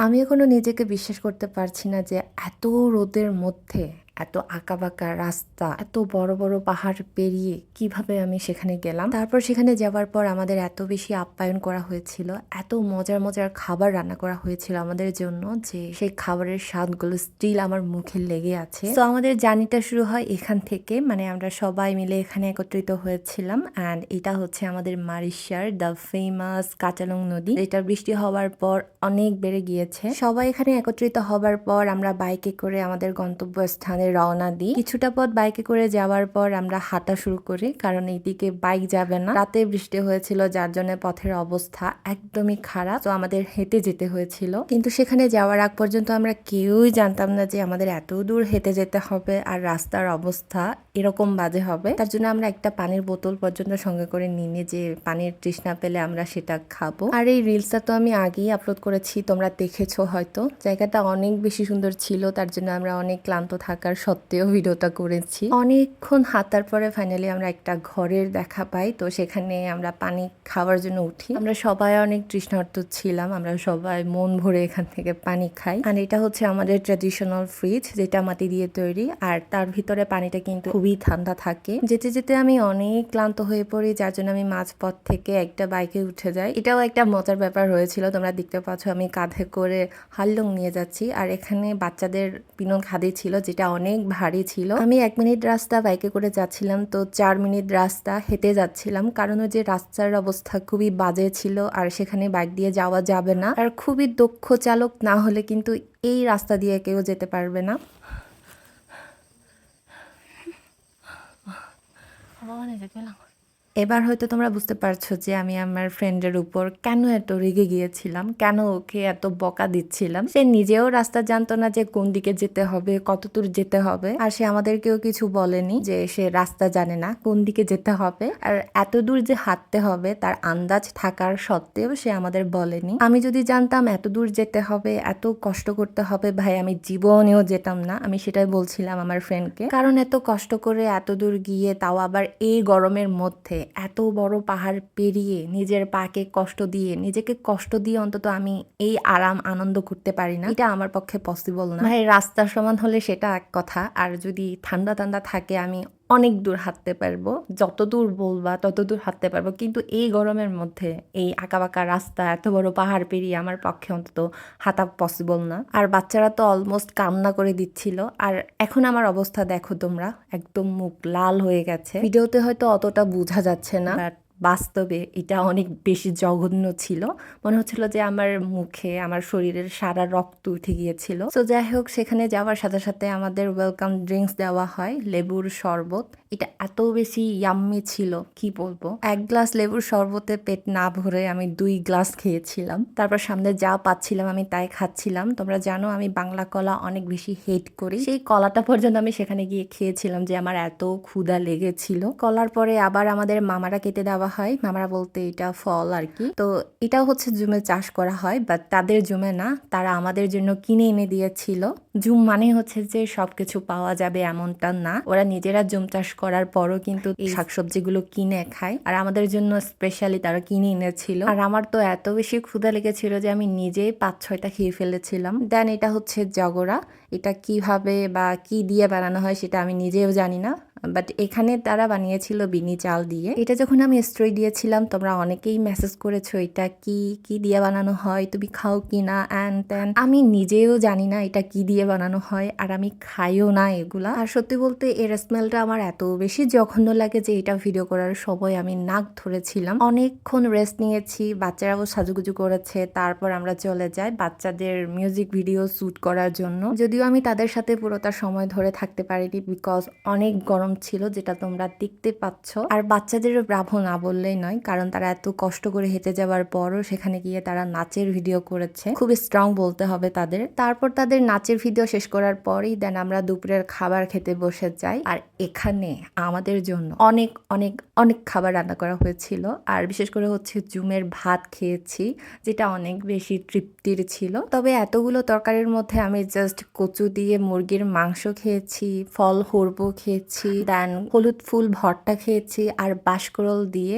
আমি এখনও নিজেকে বিশ্বাস করতে পারছি না যে এত রোদের মধ্যে এত আঁকাবাঁকা রাস্তা, এত বড় বড় পাহাড় পেরিয়ে কীভাবে আমি সেখানে গেলাম? তারপর সেখানে যাওয়ার পর আমাদের এত বেশি আপ্যায়ন করা হয়েছিল, এত মজার মজার খাবার রান্না করা হয়েছিল আমাদের জন্য যে সেই খাবারের স্বাদগুলো স্টিল আমার মুখে লেগে আছে। তো আমাদের জার্নিটা শুরু হয় এখান থেকে মানে আমরা সবাই মিলে এখানে একত্রিত হয়েছিলাম অ্যান্ড এটা হচ্ছে আমাদের মারিশার দ্য ফেমাস কাঁচালং নদী। এটা বৃষ্টি হওয়ার পর অনেক বেড়ে গিয়েছে। সবাই এখানে একত্রিত হবার পর আমরা বাইকে করে আমাদের গন্তব্যস্থানে রওনা দিই। কিছুটা পথ বাইকে করে যাওয়ার পর আমরা হাঁটা শুরু করি, কারণ এইদিকে বাইক যাবে না। রাতে বৃষ্টি হয়েছিল, যার জন্য পথের অবস্থা একদমই খারাপ, তো আমাদের হেঁটে যেতে হয়েছিল। কিন্তু সেখানে যাওয়ার আগ পর্যন্ত আমরা কেউই জানতাম না যে আমাদের এত দূর হেঁটে যেতে হবে আর রাস্তার অবস্থা এরকম বাজে হবে। তার জন্য আমরা একটা পানির বোতল পর্যন্ত সঙ্গে করে নিয়ে যে পানির তৃষ্ণা পেলে আমরা সেটা খাব। আর এই রিলসটা তো আমি আগেই আপলোড করেছি, তোমরা দেখেছ হয়তো। জায়গাটা অনেক বেশি সুন্দর ছিল, তার জন্য আমরা অনেক ক্লান্ত থাকার সত্ত্বেও ভিডিওটা করেছি। অনেকক্ষণ হাঁটার পরে ফাইনালি আমরা একটা ঘরের দেখা পাই, তো সেখানে আমরা পানি খাওয়ার জন্য উঠি। আমরা সবাই অনেক তৃষ্ণার্ত ছিলাম, আমরা সবাই মন ভরে এখান থেকে পানি খাই। আর এটা হচ্ছে আমাদের ট্র্যাডিশনাল ফ্রিজ যেটা মাটি দিয়ে তৈরি, আর তার ভিতরে পানিটা কিন্তু খুবই ঠান্ডা থাকে। যেতে যেতে আমি অনেক ক্লান্ত হয়ে পড়ি, যার জন্য আমি মাঝপথ থেকে একটা বাইকে উঠে যাই। এটাও একটা মজার ব্যাপার হয়েছিল, তোমরা দেখতে পাচ্ছ আমি কাঁধে করে হাল্লুং নিয়ে যাচ্ছি। আর এখানে বাচ্চাদের পিনন খাদি ছিল, যেটা অনেক ভারী ছিল। আমি এক মিনিট রাস্তা বাইকে করে যাচ্ছিলাম, তো চার মিনিট রাস্তা হেঁটে যাচ্ছিলাম। কারণ ওই যে রাস্তার অবস্থা খুবই বাজে ছিল, আর সেখানে বাইক দিয়ে যাওয়া যাবে না। আর খুবই দক্ষ চালক না হলে কিন্তু এই রাস্তা দিয়ে কেউ যেতে পারবে না। এবার হয়তো তোমরা বুঝতে পারছ যে আমি আমার ফ্রেন্ডের উপর কেন এত রেগে গিয়েছিলাম, কেন ওকে এত বকা দিচ্ছিলাম। সে নিজেও রাস্তা জানতো না যে কোন দিকে যেতে হবে, কত দূর যেতে হবে। আর সে আমাদেরকেও কিছু বলেনি যে সে রাস্তা জানে না কোন দিকে যেতে হবে। আর এত দূর যে হাঁটতে হবে, তার আন্দাজ থাকার সত্ত্বেও সে আমাদের বলেনি। আমি যদি জানতাম এত দূর যেতে হবে, এত কষ্ট করতে হবে, ভাই, আমি জীবনেও যেতাম না। আমি সেটাই বলছিলাম আমার ফ্রেন্ডকে কারণ এত কষ্ট করে এত দূর গিয়ে তাও আবার এই গরমের মধ্যে এত বড় পাহাড় পেরিয়ে নিজের পাকে কষ্ট দিয়ে, নিজেকে কষ্ট দিয়ে অন্তত আমি এই আরাম, আনন্দ করতে পারি না। এটা আমার পক্ষে পসিবল না। ভাই, রাস্তার সমান হলে সেটা এক কথা। আর যদি ঠান্ডা ঠান্ডা থাকে, আমি অনেক দূর হাঁটতে পারব, যত দূর বলবা তত দূর হাঁটতে পারব। কিন্তু এই গরমের মধ্যে এই আঁকাবাঁকা রাস্তা, এত বড় পাহাড় পেরিয়ে আমার পক্ষে অন্তত হাঁটা পসিবল না। আর বাচ্চারা তো অলমোস্ট কান্না করে দিচ্ছিল। আর এখন আমার অবস্থা দেখো তোমরা, একদম মুখ লাল হয়ে গেছে। ভিডিওতে হয়তো অতটা বোঝা যাচ্ছে না বাট বাস্তবে এটা অনেক বেশি জঘন্য ছিল। মনে হচ্ছিল যে আমার মুখে, আমার শরীরের সারা রক্ত উঠে গিয়েছিল। তো যাই হোক, সেখানে যাওয়ার সাথে সাথে আমাদের ওয়েলকাম ড্রিঙ্কস দেওয়া হয়, লেবুর শরবত। এটা এত বেশি ইয়াম্মি ছিল, কি বলব? এক গ্লাস লেবুর শরবতে পেট না ভরে আমি দুই গ্লাস খেয়েছিলাম। তারপর সামনে যা পাচ্ছিলাম আমি তাই খাচ্ছিলাম। তোমরা জানো, আমি বাংলা কলা অনেক বেশি হেট করি। সেই কলাটা পর্যন্ত আমি সেখানে গিয়ে খেয়েছিলাম যে আমার এত ক্ষুধা লেগেছিল। কলার পরে আবার আমাদের মামারা কেটে দেওয়া হয় মামারা বলতে এটা ফল আর কি তো এটাও হচ্ছে জুমে চাষ করা হয় বাট তাদের জুমে না তারা আমাদের জন্য কিনে এনে দিয়েছিল। জুম মানে হচ্ছে যে সবকিছু পাওয়া যাবে এমনটা না। ওরা নিজেরা জুম চাষ করার পরও কিন্তু এই শাকসবজিগুলো কিনে খায়। আর আমাদের জন্য স্পেশালি তারা কিনে এনেছিল। আর আমার তো এত বেশি ক্ষুধা লেগেছিল যে আমি নিজেই পাঁচ ছয়টা খেয়ে ফেলেছিলাম। দেন এটা হচ্ছে জগরা। এটা কীভাবে বা কি দিয়ে বানানো হয় সেটা আমি নিজেও জানি না। বাট এখানে তারা বানিয়েছিল বিনি চাল দিয়ে। এটা যখন আমি স্টোরি দিয়েছিলাম, তোমরা অনেকেই মেসেজ করেছ, এটা কি কি দিয়ে বানানো হয়? তুমি খাও কি না? অ্যান্ড ত্যান আমি নিজেও জানি না এটা কি দিয়ে বানানো হয়, আর আমি খাইও না এগুলা। আর সত্যি বলতে এর স্মেলটা আমার এত বেশি জঘন্য লাগে যে এটা ভিডিও করার সময় আমি নাক ধরেছিলাম। অনেকক্ষণ রেস্ট নিয়েছি, বাচ্চারাও সাজুগুজু করেছে, তারপর আমরা চলে যাই বাচ্চাদের মিউজিক ভিডিও শ্যুট করার জন্য। যদিও আমি তাদের সাথে পুরোটা সময় ধরে থাকতে পারিনি বিকজ অনেক গরম ছিল, যেটা তোমরা দেখতে পাচ্ছ। আর বাচ্চাদেরও ব্রাভো না বললেই নয়, কারণ তারা এত কষ্ট করে হেঁটে যাওয়ার পরও সেখানে গিয়ে তারা নাচের ভিডিও করেছে। খুবই স্ট্রং বলতে হবে তাদের। তারপর তাদের নাচের ভিডিও শেষ করার পরেই দেন আমরা দুপুরের খাবার খেতে বসে যাই। আর এখানে আমাদের জন্য অনেক অনেক অনেক খাবার রান্না করা হয়েছিল। আর বিশেষ করে হচ্ছে জুমের ভাত খেয়েছি, যেটা অনেক বেশি তৃপ্তির ছিল। তবে এতগুলো তরকারির মধ্যে আমি জাস্ট কচু দিয়ে মুরগির মাংস খেয়েছি, ফল, হরবো খেয়েছি দেন হলুদ ফুল, ভর্তা খেয়েছি, আর বাঁশকরল দিয়ে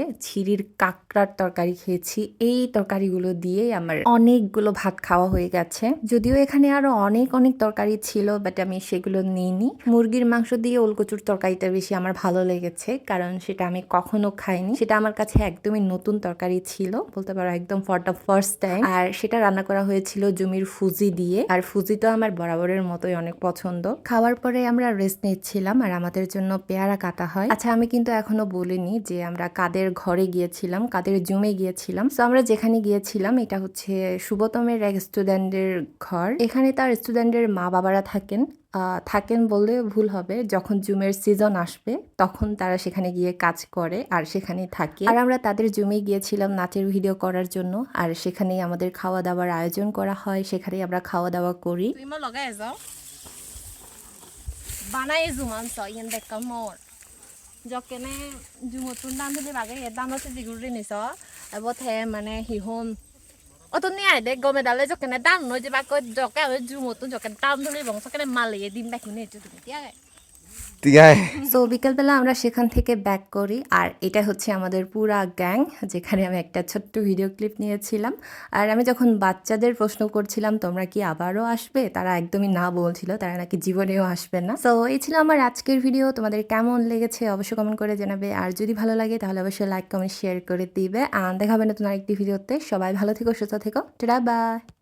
কাঁকড়া কাঁকড়ার তরকারি খেয়েছি। এই তরকারিগুলো দিয়েই আমার অনেকগুলো ভাত খাওয়া হয়ে গেছে। যদিও এখানে আরও অনেক অনেক তরকারি ছিল বাট আমি সেগুলো নিইনি। মুরগির মাংস দিয়ে ওলকচুর তরকারিটা বেশি আমার ভালো লেগেছে, কারণ সেটা আমি কখনো খাইনি। সেটা আমার কাছে একদমই নতুন তরকারি ছিল, বলতে পারো একদম ফর দ্য ফার্স্ট টাইম আর সেটা রান্না করা হয়েছিল জমির ফুজি দিয়ে, আর ফুজি তো আমার বরাবরের মতোই অনেক পছন্দ। খাওয়ার পরে আমরা রেস্ট নিচ্ছিলাম, আর আমাদের জন্য পেয়ারা কাটা হয়। আচ্ছা আমি কিন্তু এখনও বলিনি যে আমরা কাদের ঘরে গিয়েছিলাম, কাদের জুমে গিয়েছিলাম। তো আমরা যেখানে গিয়েছিলাম, এটা হচ্ছে শুভতমের এক স্টুডেন্টের ঘর। এখানে তার স্টুডেন্টের মা বাবারা থাকেন। থাকেন বললে ভুল হবে। যখন জুমের সিজন আসবে, তখন তারা সেখানে গিয়ে কাজ করে আর সেখানে থাকে। আর আমরা তাদের জুমে গিয়েছিলাম নাচের ভিডিও করার জন্য। আর সেখানেই আমাদের খাওয়া দাওয়ার আয়োজন করা হয়। সেখানেই আমরা খাওয়া দাওয়া করি বানাই জুমান জকেনে জুমতুন দাম দিলে বাগে, ইয়াত দাম আছে জিগুৰি নিছ। এবথে মানে সিহোম অ তো নিয়াই দে, গমে দালে যকেনে দাম নৈ যাবা কৈ জকে জুমতুন জকেনে দাম ধৰি বংশকেনে মালিয়ে দিম দেখি নে এইটো তুমি সো বিকেলবেলা আমরা সেখান থেকে ব্যাক করি, আর এটা হচ্ছে আমাদের পুরা গ্যাং যেখানে আমি একটা ছোট্ট ভিডিও ক্লিপ নিয়েছিলাম। আর আমি যখন বাচ্চাদের প্রশ্ন করছিলাম, তোমরা কি আবারও আসবে? তারা একদমই না বলছিল, তারা নাকি জীবনেও আসবে না। সো এই ছিল আমার আজকের ভিডিও তোমাদের কেমন লেগেছে অবশ্যই কমেন্ট করে জানাবে। আর যদি ভালো লাগে, তাহলে অবশ্যই লাইক কমেন্ট শেয়ার করে দিবে। আর দেখাবে নতুন আরেকটি ভিডিওতে সবাই ভালো থেকো, সুস্থ থেকো। Tata bye